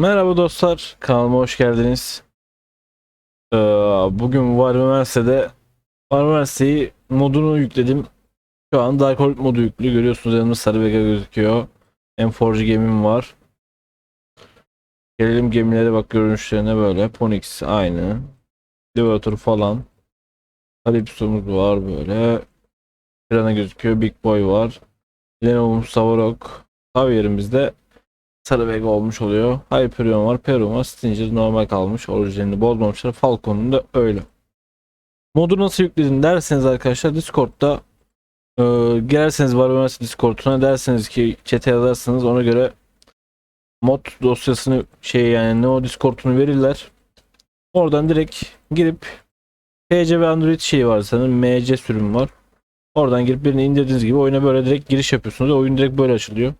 Merhaba dostlar, kanalıma hoş geldiniz. Ee, bugün Var Üniversitede Var Üniversiteyi modunu yükledim. Şu an Dark Orbit modu yüklü. Görüyorsunuz yanımda Sarı Vega gözüküyor. M4 gemim var. Gelelim gemilere bak görünüşlerine böyle. Ponix aynı. Levator falan. Calypso'muz var böyle. Pirana gözüküyor. Big Boy var. Lenovo'muz Savarok. Javier'imizde Sarı Vega olmuş oluyor. Hyperion var, Perum var, Stinger normal kalmış. Orijinalini bozmamışlar. Falcon'un da öyle. Modu nasıl yükledin derseniz arkadaşlar Discord'da e, girerseniz Üniversite Discord'una derseniz ki chat'e yazarsanız ona göre mod dosyasını şey yani ne o Discord'unu verirler. Oradan direkt girip PC ve Android şeyi var sanırım MC sürüm var. Oradan girip birini indirdiğiniz gibi oyuna böyle direkt giriş yapıyorsunuz oyun direkt böyle açılıyor.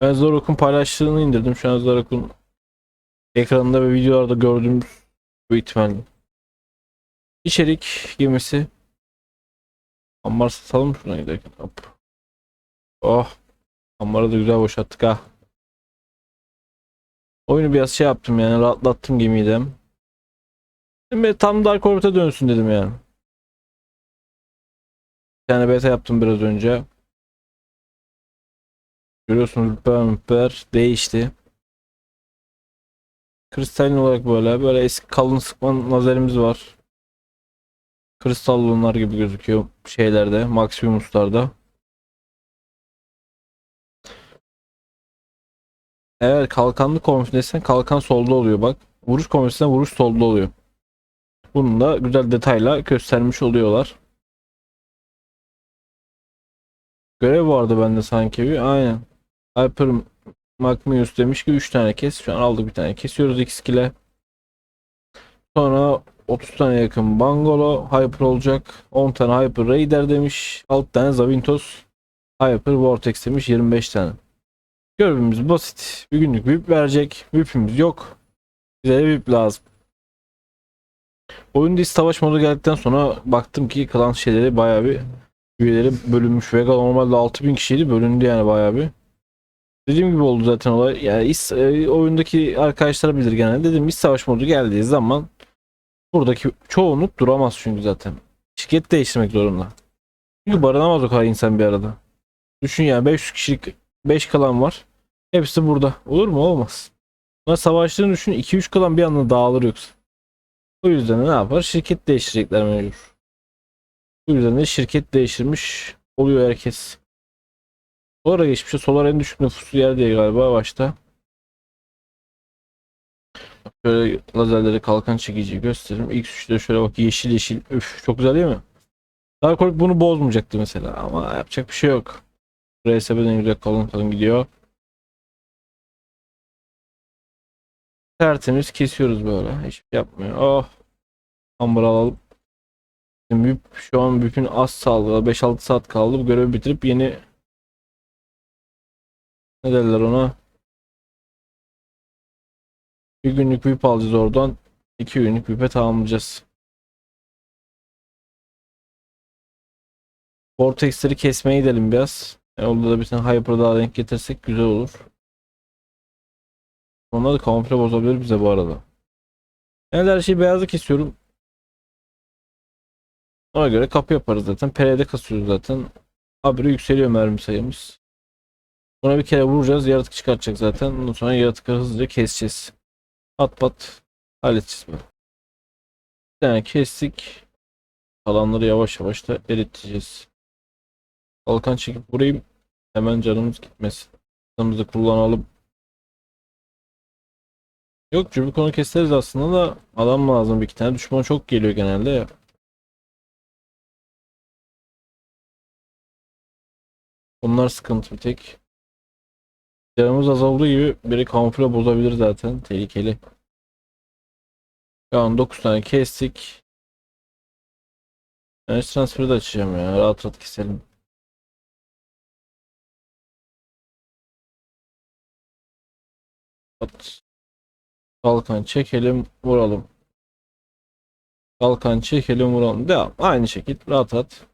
Ben Zorok'un paylaştığını indirdim. Şu an Zorok'un ekranında ve videolarda gördüğümüz bu ihtimalle. İçerik gemisi. Ambar satalım şuna giderken. Hop. Oh. Ambarı da güzel boşalttık ha. Oyunu biraz şey yaptım yani rahatlattım gemiyi de. Şimdi tam Dark Orbit'e dönsün dedim yani. Bir tane beta yaptım biraz önce. Görüyorsunuz müpbeler değişti. Kristalin olarak böyle böyle eski kalın sıkma lazerimiz var. Kristal lunlar gibi gözüküyor şeylerde Maximus'larda. Eğer kalkanlı konfideysen kalkan solda oluyor bak. Vuruş konfideysen vuruş solda oluyor. Bunu da güzel detayla göstermiş oluyorlar. Görev vardı bende sanki bir. Aynen. Hyper Macmius demiş ki 3 tane kes. Şu an aldık bir tane. Kesiyoruz x ile. Sonra 30 tane yakın Bangolo Hyper olacak. 10 tane Hyper Raider demiş. 6 tane Zavintos Hyper Vortex demiş. 25 tane. Görevimiz basit. Bir günlük VIP verecek. VIP'imiz yok. Bize VIP lazım. Oyunda iç savaş modu geldikten sonra baktım ki klan şeyleri bayağı bir üyeleri bölünmüş. Vega normalde 6000 kişiydi bölündü yani bayağı bir. Dediğim gibi oldu zaten olay. Yani iç, e, oyundaki arkadaşlar bilir genelde. Dedim iç savaş modu geldiği zaman buradaki çoğunluk duramaz çünkü zaten. Şirket değiştirmek zorunda. Çünkü barınamaz o kadar insan bir arada. Düşün yani 500 kişilik 5 kalan var. Hepsi burada. Olur mu? Olmaz. Bunlar savaştığını düşün. 2-3 kalan bir anda dağılır yoksa. O yüzden de ne yapar? Şirket değiştirecekler mecbur. Bu yüzden de şirket değiştirmiş oluyor herkes. Solar'a geçmiş. Solar en düşük nüfuslu yer diye galiba başta. Şöyle lazerleri kalkan çekici göstereyim. İlk üçte şöyle bak yeşil yeşil. Üf çok güzel değil mi? Dark Orbit bunu bozmayacaktı mesela ama yapacak bir şey yok. RSB'den güzel kalın kalın gidiyor. Tertemiz kesiyoruz böyle. Hiçbir şey yapmıyor. Oh. Amber alalım. Şimdi şu an bütün az sağlığı 5-6 saat kaldı. Bu görevi bitirip yeni ne derler ona? Bir günlük VIP alacağız oradan. iki günlük VIP'e tamamlayacağız. Vortex'leri kesmeye gidelim biraz. Yani orada da bir tane Hyper daha denk getirsek güzel olur. Onlar da kamufle bozabilir bize bu arada. Yani her şeyi beyazı kesiyorum. Ona göre kapı yaparız zaten. PR'de kasıyoruz zaten. Habire yükseliyor mermi sayımız. Buna bir kere vuracağız. Yaratık çıkartacak zaten. Ondan sonra yaratıkları hızlıca keseceğiz. Pat pat halledeceğiz böyle. Bir tane kestik. Kalanları yavaş yavaş da eriteceğiz. Kalkan çekip vurayım. Hemen canımız gitmesin. Canımızı kullanalım. Yok Cubiconu keseriz aslında da adam lazım bir iki tane. Düşman çok geliyor genelde ya. Bunlar sıkıntı bir tek. Canımız azaldığı gibi biri kamufle bozabilir zaten. Tehlikeli. Şu an 9 tane kestik. Enerji transferi de açacağım ya. Rahat rahat keselim. At. Kalkan çekelim vuralım. Kalkan çekelim vuralım. Devam. Aynı şekilde rahat rahat.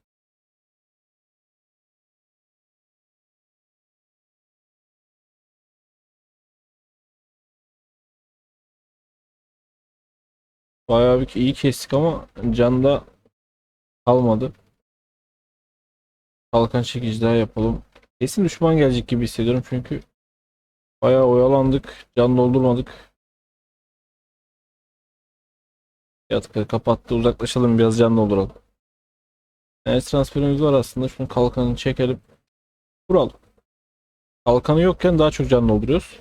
Bayağı bir iyi kestik ama canda kalmadı. Kalkan çekici daha yapalım. Kesin düşman gelecek gibi hissediyorum çünkü bayağı oyalandık. Can doldurmadık. Yatkı kapattı. Uzaklaşalım biraz can dolduralım. Evet transferimiz var aslında. Şunu kalkanını çekelim. Vuralım. Kalkanı yokken daha çok can dolduruyoruz.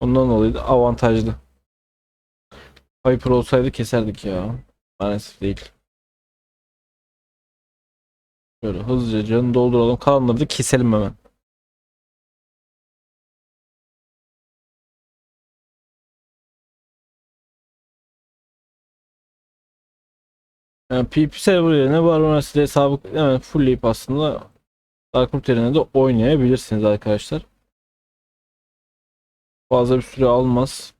Ondan dolayı da avantajlı. Hyper olsaydı keserdik ya. Maalesef değil. Şöyle hızlıca canı dolduralım. Kalanları da keselim hemen. Yani PP server yerine Baroness ile hesabı hemen fullleyip aslında Darkroom yerine de oynayabilirsiniz arkadaşlar. Fazla bir süre almaz.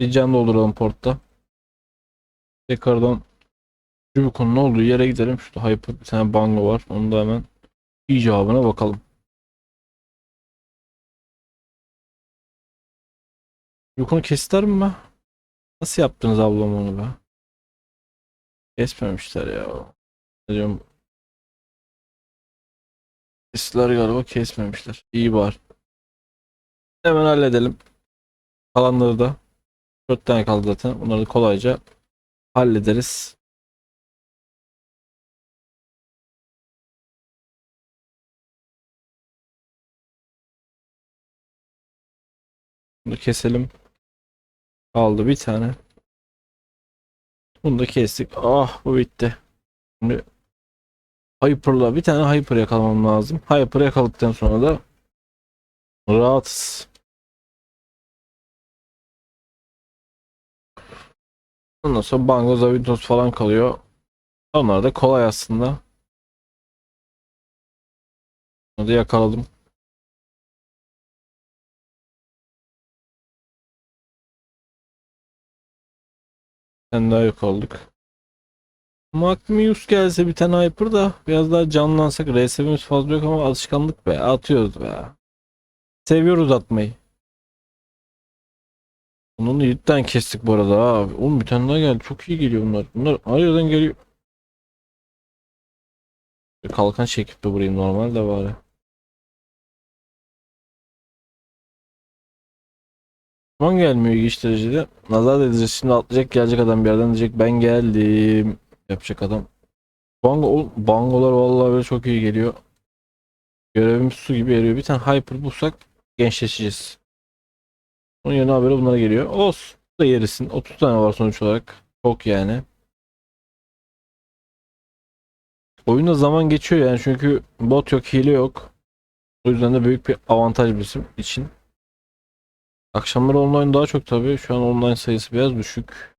Bir can dolduralım portta. Tekrardan Cubukunun olduğu yere gidelim. Şurada Hyper bir tane bango var. Onu da hemen icabına bakalım. Cubukun'u kestiler mi? Nasıl yaptınız ablam onu be? Kesmemişler ya. Ne diyorum? Kestiler galiba kesmemişler. İyi var. Hemen halledelim. Kalanları da 4 tane kaldı zaten. Bunları kolayca hallederiz. Bunu keselim. Kaldı bir tane. Bunu da kestik. Ah bu bitti. Şimdi Hyper'la bir tane Hyper yakalamam lazım. Hyper yakaladıktan sonra da rahatız. Ondan sonra Bango, Zavintos falan kalıyor. Onlar da kolay aslında. Onu da yakaladım. Sen daha yok olduk. Magmius gelse bir tane Hyper da biraz daha canlansak. RSV'miz fazla yok ama alışkanlık be. Atıyoruz be. Seviyoruz atmayı. Bunun 7 tane kestik bu arada abi. Oğlum bir tane daha geldi. Çok iyi geliyor bunlar. Bunlar aradan geliyor. Kalkan çekip de vurayım normal de bari. Zaman gelmiyor ilginç derecede. Nazar edeceğiz şimdi atlayacak gelecek adam bir yerden diyecek ben geldim. Yapacak adam. Bango, bangolar vallahi böyle çok iyi geliyor. Görevimiz su gibi eriyor. Bir tane hyper bulsak gençleşeceğiz. Onun yerine haberi bunlara geliyor. Olsun. Da yerisin. 30 tane var sonuç olarak. Çok yani. Oyunda zaman geçiyor yani çünkü bot yok, hile yok. O yüzden de büyük bir avantaj bizim için. Akşamları online daha çok tabii. Şu an online sayısı biraz düşük.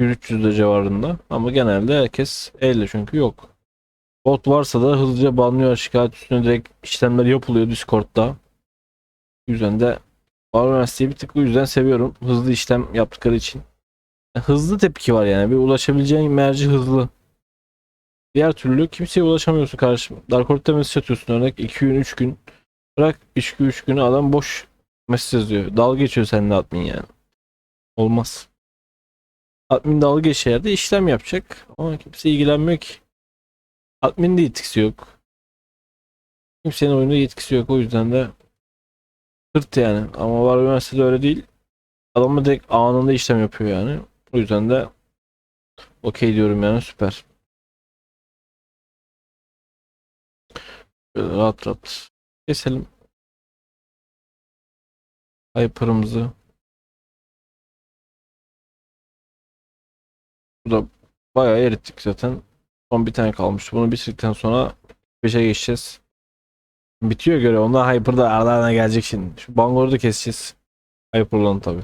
300'de civarında. Ama genelde herkes elle çünkü yok. Bot varsa da hızlıca banlıyor. Şikayet üstüne direkt işlemler yapılıyor Discord'da. O yüzden de Baroness'i bir tık bu yüzden seviyorum. Hızlı işlem yaptıkları için. Yani hızlı tepki var yani. Bir ulaşabileceğin merci hızlı. Diğer türlü kimseye ulaşamıyorsun kardeşim. Dark Horse'da mesaj atıyorsun örnek 2 gün 3 gün. Bırak 2 gün 3 günü adam boş mesaj yazıyor. Dalga geçiyor seninle admin yani. Olmaz. Admin dalga geçer yerde işlem yapacak. Ama kimse ilgilenmiyor ki. Admin de yetkisi yok. Kimsenin oyunda yetkisi yok. O yüzden de Hırt yani. Ama var üniversitede öyle değil. Adamı direkt anında işlem yapıyor yani. O yüzden de okey diyorum yani süper. Böyle rahat rahat keselim. Hyper'ımızı. Burada bayağı erittik zaten. Son bir tane kalmıştı. Bunu bitirdikten sonra 5'e geçeceğiz. Bitiyor göre. Onlar Hyper'da aralarına gelecek şimdi. Şu Bangor'u da keseceğiz. Hyper'lan tabi.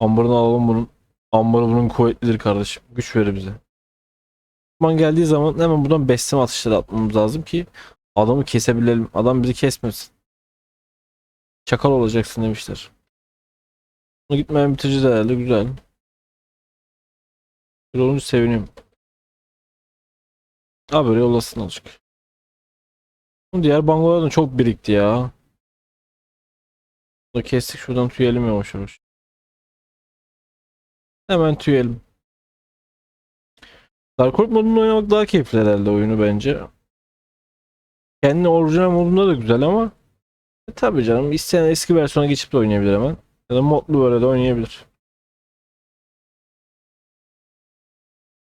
Amber'ını alalım bunun. Amber bunun kuvvetlidir kardeşim. Güç verir bize. Düşman geldiği zaman hemen buradan besleme atışları atmamız lazım ki adamı kesebilelim. Adam bizi kesmesin. Çakal olacaksın demişler. Bunu gitmeyen bitireceğiz herhalde. Güzel. Bir olunca seviniyorum. Abi böyle azıcık. Diğer bangolardan çok birikti ya. Bunu kestik şuradan tüyelim yavaş yavaş. Hemen tüyelim. Dark Oak modunda oynamak daha keyifli herhalde oyunu bence. Kendi orijinal modunda da güzel ama e, tabii canım isteyen eski versiyona geçip de oynayabilir hemen. Ya da modlu böyle de oynayabilir.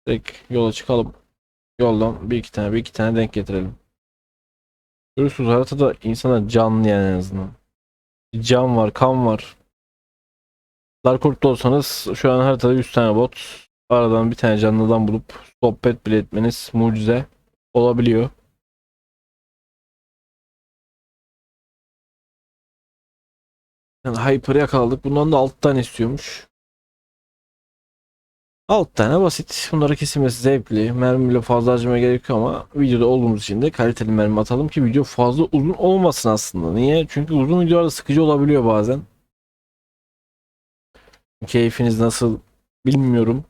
Direkt yola çıkalım. Yoldan bir iki tane bir iki tane denk getirelim. Görüyorsunuz haritada insana canlı yani en azından. Can var, kan var. Dark Oak'ta olsanız şu an haritada 100 tane bot. Aradan bir tane canlıdan bulup sohbet bile etmeniz mucize olabiliyor. Yani Hyper'ı yakaladık. Bundan da 6 tane istiyormuş. 6 tane basit. Bunları kesilmesi zevkli. Mermiyle fazla harcamaya gerekiyor ama videoda olduğumuz için de kaliteli mermi atalım ki video fazla uzun olmasın aslında. Niye? Çünkü uzun videolarda sıkıcı olabiliyor bazen. Keyfiniz nasıl bilmiyorum.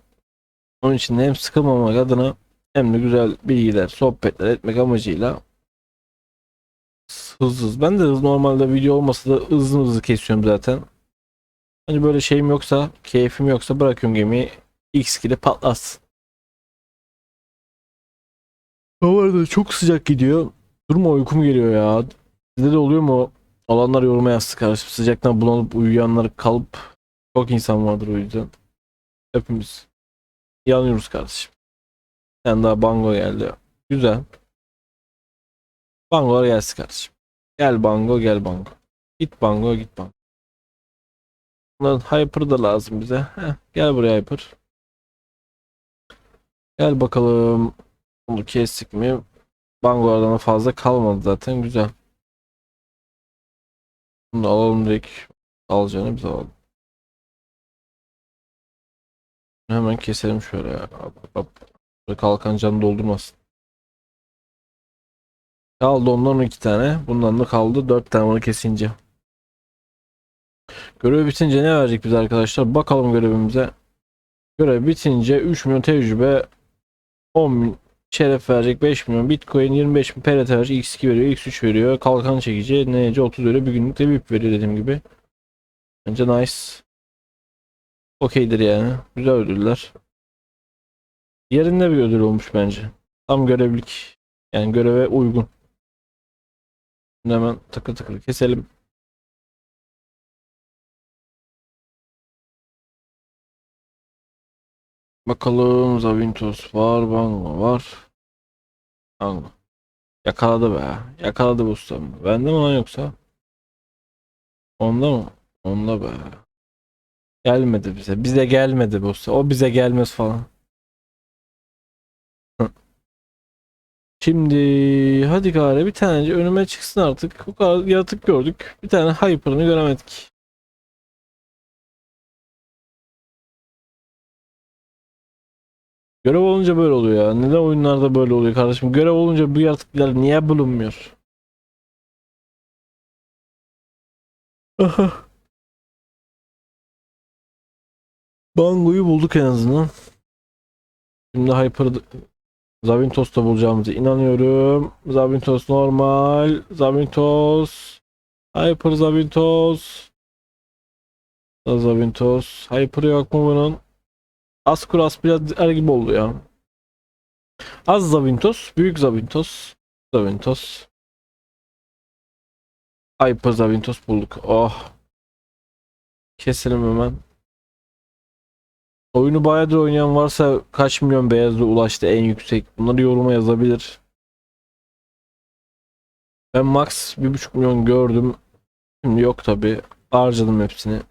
Onun için hem sıkılmamak adına hem de güzel bilgiler, sohbetler etmek amacıyla hızlı hızlı. Ben de hız normalde video olmasa da hızlı hızlı kesiyorum zaten. Hani böyle şeyim yoksa, keyfim yoksa bırakıyorum gemiyi. X ile patlatsın. Hava da çok sıcak gidiyor. Durma uykum geliyor ya. Sizde de oluyor mu? Olanlar yoruma yazsın kardeşim. Sıcaktan bunalıp uyuyanlar kalıp çok insan vardır o yüzden. Hepimiz yanıyoruz kardeşim. Yani daha bango geldi. Güzel. Bangolar gelsin kardeşim. Gel bango gel bango. Git bango git bango. Bunların hyper da lazım bize. Heh, gel buraya hyper. Gel bakalım. Bunu kestik mi? Bangolardan da fazla kalmadı zaten. Güzel. Bunu alalım direkt. Alacağını biz alalım. Hemen keselim şöyle ya. Hop, hop. Kalkan canı doldurmasın. Kaldı ondan 12 tane. Bundan da kaldı 4 tane onu kesince. Görev bitince ne verecek bize arkadaşlar? Bakalım görevimize. Görev bitince 3 milyon tecrübe 10 bin şeref verecek 5 milyon bitcoin 25 bin PRT verecek x2 veriyor x3 veriyor kalkan çekici nece 30 veriyor bir günlük de VIP veriyor dediğim gibi. Bence nice. Okeydir yani. Güzel ödüller. Yerinde bir ödül olmuş bence. Tam görevlik. Yani göreve uygun. Hemen tıkır tıkır keselim. Bakalım Zavintos var, Bango var. Bango. Yakaladı be. Yakaladı bu ustam. Bende mi lan yoksa? Onda mı? Onda be. Gelmedi bize. Bize gelmedi bu usta. O bize gelmez falan. Şimdi hadi gari bir tane önüme çıksın artık. Bu kadar yaratık gördük. Bir tane hyper'ını göremedik. Görev olunca böyle oluyor ya. Neden oyunlarda böyle oluyor kardeşim? Görev olunca bu yaratıklar niye bulunmuyor? Aha. Bango'yu bulduk en azından. Şimdi Hyper Zavintos'ta bulacağımıza inanıyorum. Zavintos normal. Zavintos. Hyper Zavintos. Zavintos. Hyper yok mu bunun? Askuras biraz er gibi oldu ya. Az Zavintos. Büyük Zavintos. Zavintos. Hyper Zavintos bulduk. Oh. Keselim hemen. Oyunu bayağıdır oynayan varsa kaç milyon beyazlı ulaştı en yüksek? Bunları yoruma yazabilir. Ben max 1.5 milyon gördüm. Şimdi yok tabi. Harcadım hepsini.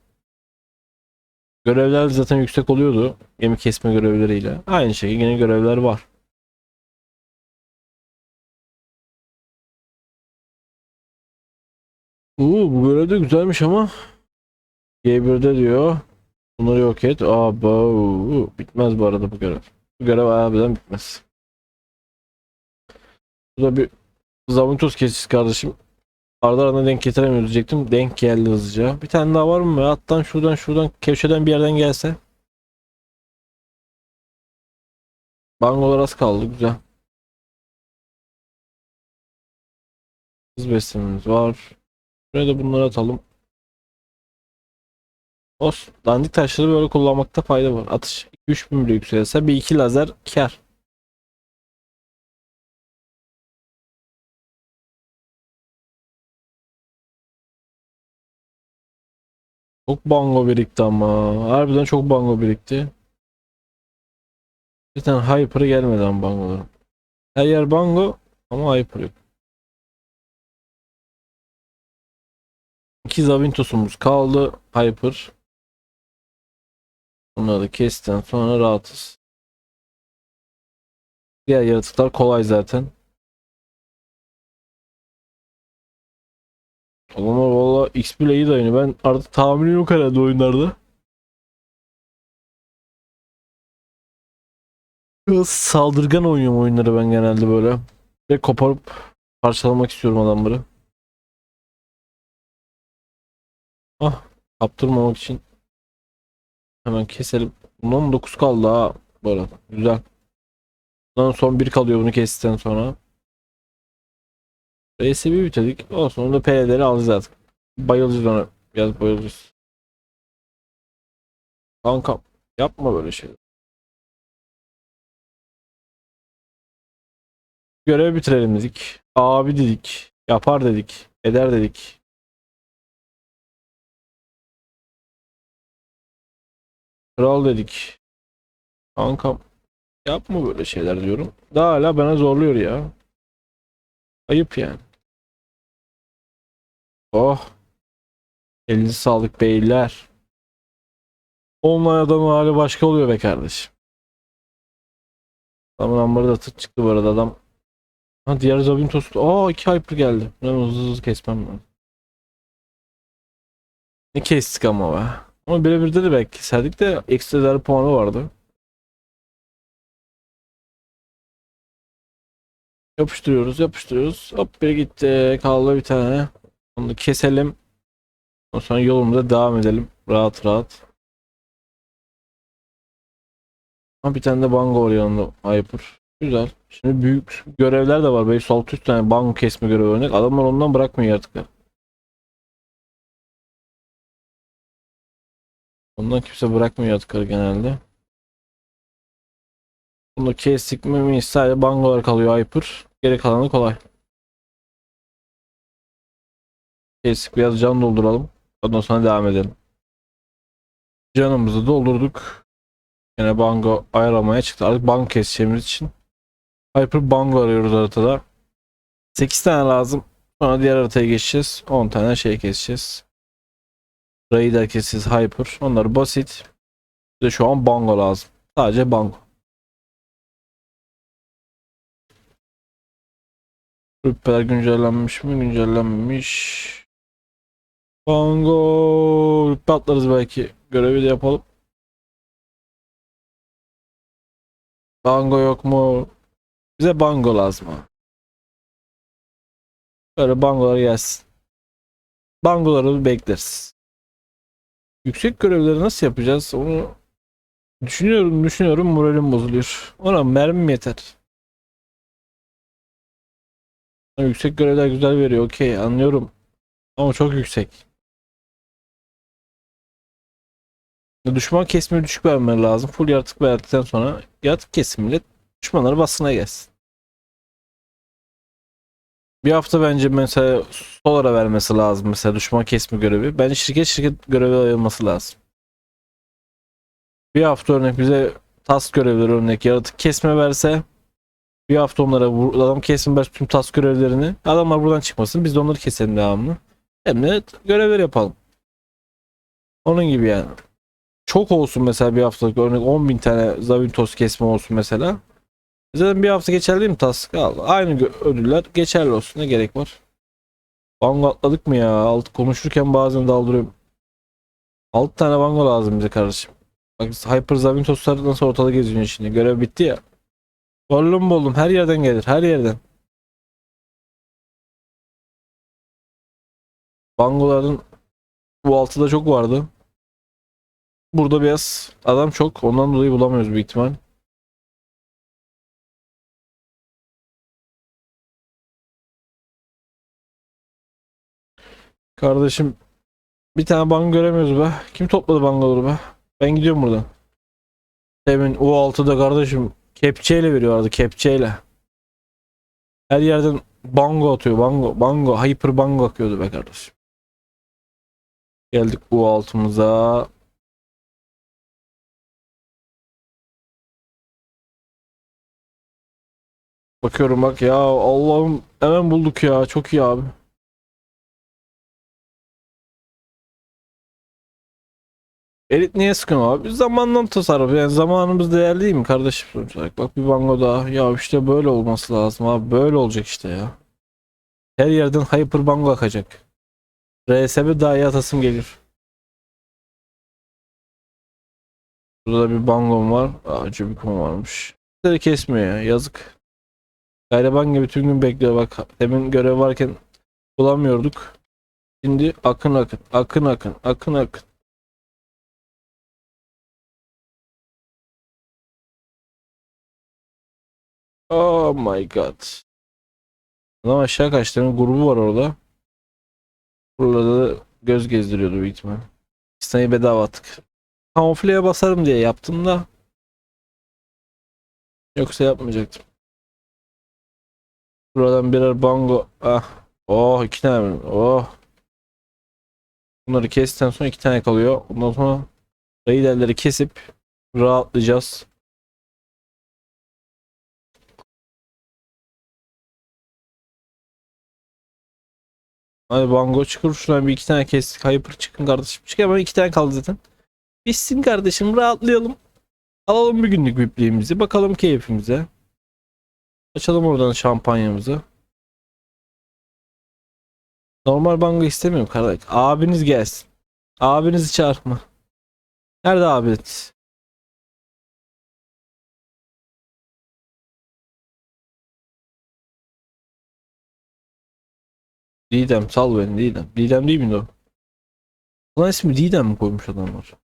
Görevler zaten yüksek oluyordu. Gemi kesme görevleriyle. Aynı şekilde yine görevler var. Uuu bu görev de güzelmiş ama. G1'de diyor. Bunları yok et. Aa bu bitmez bu arada bu görev. Bu görev harbiden bitmez. Burada bir Zavintos kesisi kardeşim. Arda arada denk getiremiyoruz diyecektim. Denk geldi hızlıca. Bir tane daha var mı? Alttan şuradan şuradan köşeden bir yerden gelse. Bangolar az kaldı. Güzel. Hız beslememiz var. Şuraya da bunları atalım. Olsun. Dandik taşları böyle kullanmakta fayda var. Atış 2-3 bin bile yükselirse bir iki lazer kar. Çok bango birikti ama. Harbiden çok bango birikti. Bir tane hyper'ı gelmedi ama bangoların. Her yer bango ama hyper yok. İki Zavintos'umuz kaldı. Hyper. Bunları da kestikten sonra rahatız. Diğer yaratıklar kolay zaten. Adamlar valla XP ile iyi dayanıyor. Ben artık tahminim yok herhalde oyunlarda. Saldırgan oynuyorum oyunları ben genelde böyle. Ve koparıp parçalamak istiyorum adamları. Ah kaptırmamak için hemen keselim. Bundan 9 kaldı ha. Böyle güzel. Bundan son 1 kalıyor bunu kestikten sonra. RSB bitirdik. O sonra da PL'leri alacağız artık. Bayılacağız ona. Biraz bayılacağız. Kankam yapma böyle şeyler. Görev bitirelim dedik. Abi dedik. Yapar dedik. Eder dedik. Kral dedik. Kankam yapma böyle şeyler diyorum. Daha hala bana zorluyor ya. Ayıp yani. Oh. Elinize sağlık beyler. Olmayan adamın hali başka oluyor be kardeşim. Adamın ambarı da tık çıktı bu arada adam. Ha diğer Zabin tostu. Aa iki hyper geldi. Ben hızlı hızlı kesmem lazım. Ne kestik ama be. Ama birebirde de belki keserdik de ekstra puanı vardı. Yapıştırıyoruz yapıştırıyoruz. Hop biri gitti. Kaldı bir tane. Onu keselim. Ondan sonra yolumuza devam edelim. Rahat rahat. Ha bir tane de bango yanında. Hyper. Güzel. Şimdi büyük görevler de var. 500-600 tane bango kesme görevi örnek. Adamlar ondan bırakmıyor artık. Ondan kimse bırakmıyor artık genelde. Bunu kestik mi mi sadece bangolar kalıyor Hyper. Geri kalanı kolay. Kestik biraz can dolduralım. Ondan sonra devam edelim. Canımızı doldurduk. Yine bango ayarlamaya çıktı. Artık bango keseceğimiz için. Hyper bango arıyoruz haritada. 8 tane lazım. Sonra diğer haritaya geçeceğiz. 10 tane şey keseceğiz. Raider keseceğiz. Hyper. Onlar basit. Bize şu an bango lazım. Sadece bango. Rüppeler güncellenmiş mi? Güncellenmemiş. Bango. Rüppe atlarız belki. Görevi de yapalım. Bango yok mu? Bize bango lazım. Böyle bangolar gelsin. Bangoları bekleriz. Yüksek görevleri nasıl yapacağız? Onu düşünüyorum, düşünüyorum. Moralim bozuluyor. Ona mermim yeter. Yüksek görevler güzel veriyor. Okey anlıyorum. Ama çok yüksek. Düşman kesimi düşük vermeleri lazım. Full yaratık verdikten sonra yaratık kesimiyle düşmanları basına gelsin. Bir hafta bence mesela Solar'a vermesi lazım mesela düşman kesme görevi. Bence şirket şirket görevi ayırması lazım. Bir hafta örnek bize task görevleri örnek yaratık kesme verse bir hafta onlara adam kesin verse tüm task görevlerini adamlar buradan çıkmasın biz de onları keselim devamlı. Hem de görevler yapalım. Onun gibi yani. Çok olsun mesela bir haftalık örnek 10.000 tane Zavintos kesme olsun mesela. Zaten bir hafta geçerli değil mi task? Al. Aynı ödüller geçerli olsun. Ne gerek var? Bango atladık mı ya? Alt konuşurken bazen daldırıyorum. 6 tane bango lazım bize kardeşim. Bak Hyper Zavintoslar nasıl ortada geziyor şimdi. Görev bitti ya. Bollum bollum her yerden gelir. Her yerden. Bangoların bu altıda çok vardı. Burada biraz adam çok. Ondan dolayı bulamıyoruz büyük ihtimal. Kardeşim Bir tane bango göremiyoruz be. Kim topladı bangoları be? Ben gidiyorum buradan. Demin U6'da kardeşim kepçeyle veriyorlardı kepçeyle. Her yerden bango atıyor bango bango hyper bango akıyordu be kardeşim. Geldik U6'mıza. Bakıyorum bak ya Allah'ım hemen bulduk ya çok iyi abi. Elit niye sıkıyor abi? Zamandan tasarruf. Yani zamanımız değerli değil mi kardeşim? Bak bir bango daha. Ya işte böyle olması lazım abi. Böyle olacak işte ya. Her yerden hyper bango akacak. RSB daha iyi atasım gelir. Burada bir bangom var. Aa Cubicon varmış. Kesmiyor ya. Yazık. Gariban gibi bütün gün bekliyor. Bak demin görev varken bulamıyorduk. Şimdi akın akın. Akın akın. Akın akın. Oh my god. Adam aşağı kaçtı. Demin grubu var orada. Burada da göz gezdiriyordu büyük ihtimal. İsa'yı bedava attık. Kamufleye basarım diye yaptım da. Yoksa yapmayacaktım. Buradan birer bango. Ah. Oh iki tane. Oh. Bunları kestikten sonra iki tane kalıyor. Ondan sonra raiderleri kesip rahatlayacağız. Hadi bango çıkır şuradan bir iki tane kestik. Hyper çıkın kardeşim. Çık hemen iki tane kaldı zaten. Bitsin kardeşim rahatlayalım. Alalım bir günlük vipliğimizi. Bakalım keyfimize. Açalım oradan şampanyamızı. Normal bango istemiyorum kardeş. Abiniz gelsin. Abinizi çağırma. Nerede abiniz? Didem sal beni Didem. Didem değil miydi o? Lan ismi Didem mi koymuş adamlar?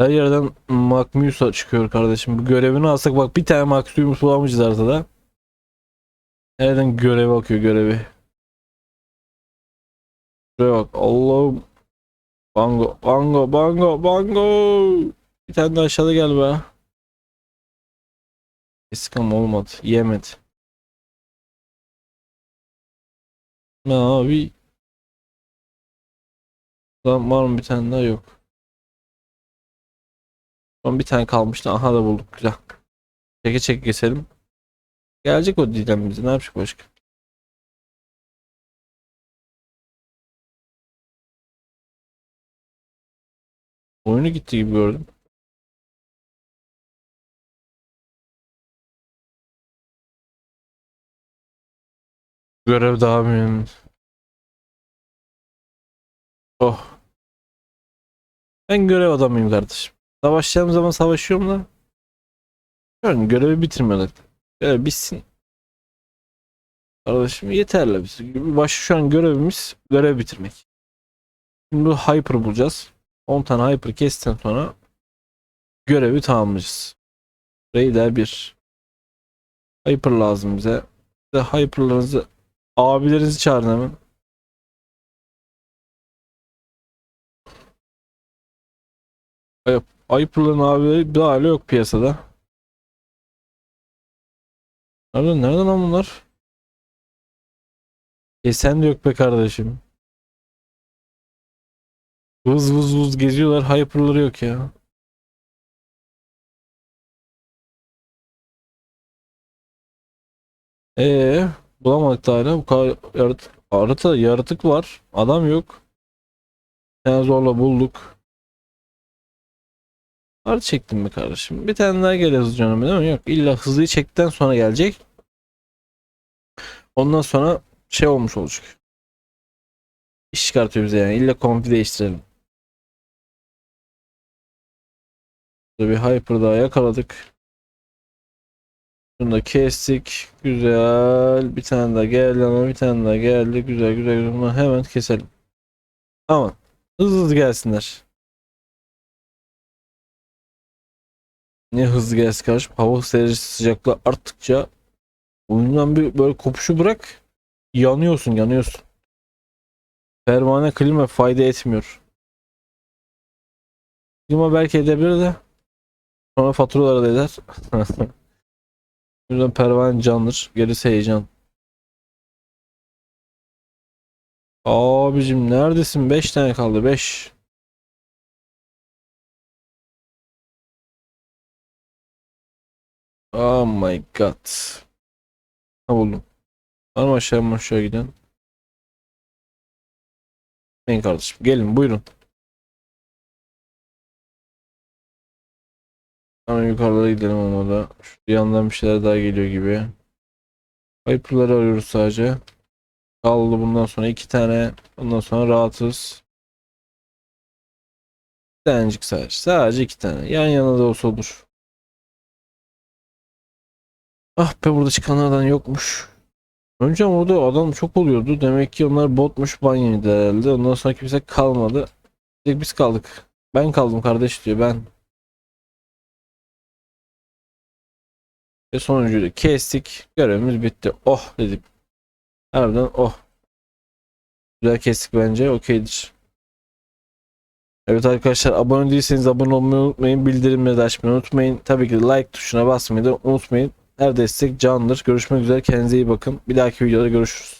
Her yerden Makmusa çıkıyor kardeşim. Bu görevini alsak bak bir tane Makmusa bulamayacağız artıda. Nereden görev akıyor görevi. Şuraya bak Allah'ım. Bango bango bango bango. Bir tane de aşağıda gel be. Kesik ama olmadı. Yemedi. Mavi. Lan var mı bir tane daha yok. Son bir tane kalmıştı. Aha da bulduk. Güzel. Çeke çeke keselim. Gelecek o Didem bize. Ne yapacak başka? Oyunu gitti gibi gördüm. Görev daha mühim. Oh. Ben görev adamıyım kardeşim. Savaşacağım zaman savaşıyorum da. Yani görevi bitirmedik. Görev bitsin. Kardeşim yeterli biz. Baş şu an görevimiz görev bitirmek. Şimdi bu hyper bulacağız. 10 tane hyper kestikten sonra görevi tamamlayacağız. Raider 1. Hyper lazım bize. Size hyperlarınızı abilerinizi çağırın hemen. Hyper'ların abileri bir hala yok piyasada. Nereden, nereden lan bunlar? E sen de yok be kardeşim. Vız vız vız geziyorlar. Hyper'ları yok ya. Ee, bulamadık hala. Bu kadar yaratık, harita yaratık var. Adam yok. Yani zorla bulduk. Harita çektim mi kardeşim? Bir tane daha gel hızlı canım değil mi? Yok. İlla hızlıyı çektikten sonra gelecek. Ondan sonra şey olmuş olacak. İş çıkartıyor bize yani. İlla konfi değiştirelim. Burada bir hyper daha yakaladık. Şunu da kestik. Güzel. Bir tane daha geldi ama bir tane daha geldi. Güzel güzel güzel. Bunu hemen keselim. Tamam. Hızlı hızlı gelsinler. Ne hızlı gelsin kardeşim. Hava derecesi sıcaklığı arttıkça oyundan bir böyle kopuşu bırak. Yanıyorsun yanıyorsun. Pervane klima fayda etmiyor. Klima belki edebilir de sonra faturaları da eder. Yüzden pervane candır. Gerisi heyecan. Abicim neredesin? 5 tane kaldı. 5. Oh my god. Ha buldum. Var mı aşağı mı aşağı giden? Gelin kardeşim. Gelin buyurun. Hemen yukarılara gidelim ama da. Şu yandan bir şeyler daha geliyor gibi. Viper'ları arıyoruz sadece. Kaldı bundan sonra iki tane. Ondan sonra rahatız. Bir tanecik sadece. Sadece iki tane. Yan yana da olsa olur. Ah be burada çıkanlardan yokmuş. Önce orada adam çok oluyordu. Demek ki onlar botmuş ban yedi herhalde. Ondan sonra kimse kalmadı. Tek biz kaldık. Ben kaldım kardeş diyor ben. Ve sonuncuyu kestik. Görevimiz bitti. Oh dedik. Harbiden oh. Güzel kestik bence. Okeydir. Evet arkadaşlar abone değilseniz abone olmayı unutmayın. Bildirimleri de açmayı unutmayın. Tabii ki like tuşuna basmayı da unutmayın. Neredeyse candır. Görüşmek üzere. Kendinize iyi bakın. Bir dahaki videoda görüşürüz.